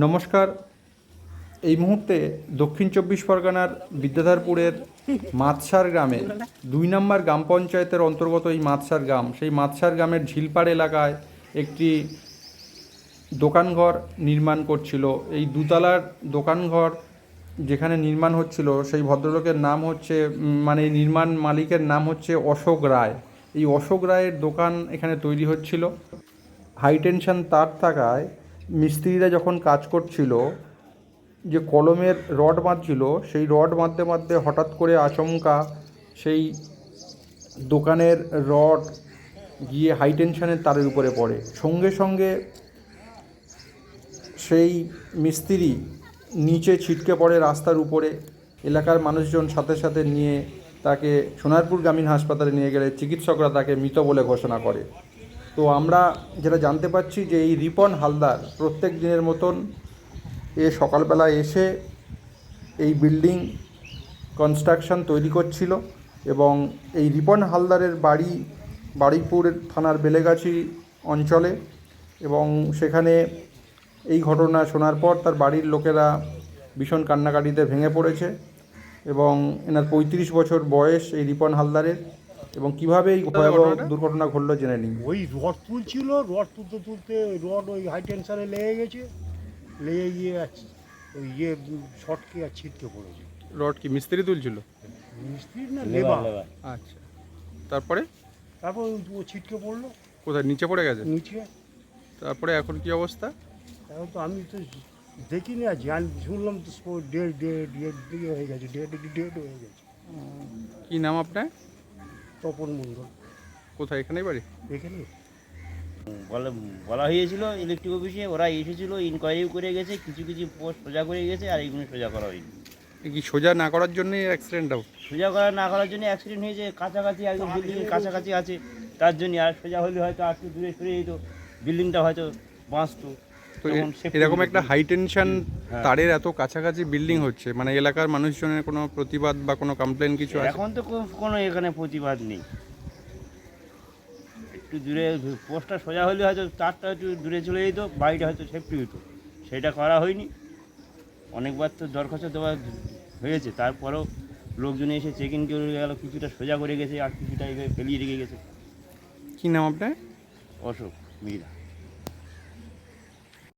নমস্কার। এই মুহূর্তে দক্ষিণ চব্বিশ পরগনার বিদ্যাধরপুরের মাতসার গ্রামে দুই নম্বর গ্রাম পঞ্চায়েতের অন্তর্গত এই মাতসার গ্রাম, সেই মাতসার গ্রামের ঝিলপাড় এলাকায় একটি দোকানঘর নির্মাণ করছিল। এই দুতলার দোকানঘর যেখানে নির্মাণ হচ্ছিল, সেই ভদ্রলোকের নাম হচ্ছে মানে নির্মাণ মালিকের নাম হচ্ছে অশোক রায়। এই অশোক রায়ের দোকান এখানে তৈরি হচ্ছিল। হাই টেনশন তার থাকায় মিস্ত্রিরা যখন কাজ করছিল, যে কলমের রড বাঁধছিল, সেই রড বাঁধতে বাঁধতে হঠাৎ করে আচমকা সেই দোকানের রড গিয়ে হাই টেনশনের তারের উপরে পড়ে। সঙ্গে সঙ্গে সেই মিস্ত্রি নিচে ছিটকে পড়ে রাস্তার উপরে। এলাকার মানুষজন সাথে সাথে নিয়ে তাকে সোনারপুর গ্রামীণ হাসপাতালে নিয়ে গেলে চিকিৎসকরা তাকে মৃত বলে ঘোষণা করে। তো আমরা যেটা জানতে পারছি যে এই রিপন হালদার প্রত্যেক দিনের মতন এ সকালবেলা এসে এই বিল্ডিং কনস্ট্রাকশন তৈরি করছিল এবং এই রিপন হালদারের বাড়ি বারুইপুর থানার বেলেগাছি অঞ্চলে এবং সেখানে এই ঘটনা শোনার পর তার বাড়ির লোকেরা ভীষণ কান্নাকাটিতে ভেঙে পড়েছে এবং এনার পঁয়ত্রিশ বছর বয়স এই রিপন হালদারের। এবং কীভাবে এই ভয়াবহ দুর্ঘটনা ঘটলো জেনে নিন। ওই রড তুলছিল রড তুলতে তুলতে রড ওই হাই টেনশনে লেগে গেছে লেগে গিয়ে আর ওই ইয়ে শর্টকে আর ছিটকে পড়েছে। রড কি মিস্ত্রি তুলছিল? মিস্ত্রি না লেবার আচ্ছা। তারপরে? তারপর ও ছিটকে পড়ল। কোথায়? নিচে পড়ে গেছে? নিচে। তারপরে এখন কি অবস্থা? এখন তো আমি তো দেখিনি আর জান শুনলাম তো ডেড ডেড ডেড হয়ে গেছে ডেড ডেড হয়ে গেছে। কি নাম আপনার? তপন মণ্ডল। কোথায়? এখানেই বাড়ি? এখানে। বলা বলা হয়েছিল ইলেকট্রিক অফিসে ওরা এসেছিল ইনকোয়ারিও করে গেছে কিছু কিছু পোস্ট সোজা করে গেছে আর এইগুলো সোজা করা হয়নি। কি সোজা না করার জন্যই অ্যাক্সিডেন্টটা সোজা করা না করার জন্য অ্যাক্সিডেন্ট হয়েছে কাছাকাছি একদম বিল্ডিংয়ের কাছাকাছি আছে তার জন্য আর সোজা হলে হয়তো আর একটু দূরে সরে যেত বিল্ডিংটা হয়তো বাঁচতো। তো এরকম একটা হাই টেনশন হ্যাঁ। তারের এত কাছাকাছি বিল্ডিং হচ্ছে মানে এলাকার মানুষজনের কোনো প্রতিবাদ বা কোনো কমপ্লেন কিছু এখন তো কোনো এখানে প্রতিবাদ নেই। একটু দূরে পোস্টটা সোজা হলে হয়তো তারটা একটু দূরে চলে যেত বাড়িটা হয়তো সেফটি হতো। সেটা করা হয়নি। অনেকবার তো দরখাস্ত দেওয়া হয়েছে তারপরেও লোকজন এসে চেক ইন করে গেল কিছুটা সোজা করে গেছে আর কিছুটা এইভাবে ফেলিয়ে রেখে গেছে। কি নাম আপনার? অশোক মীরা।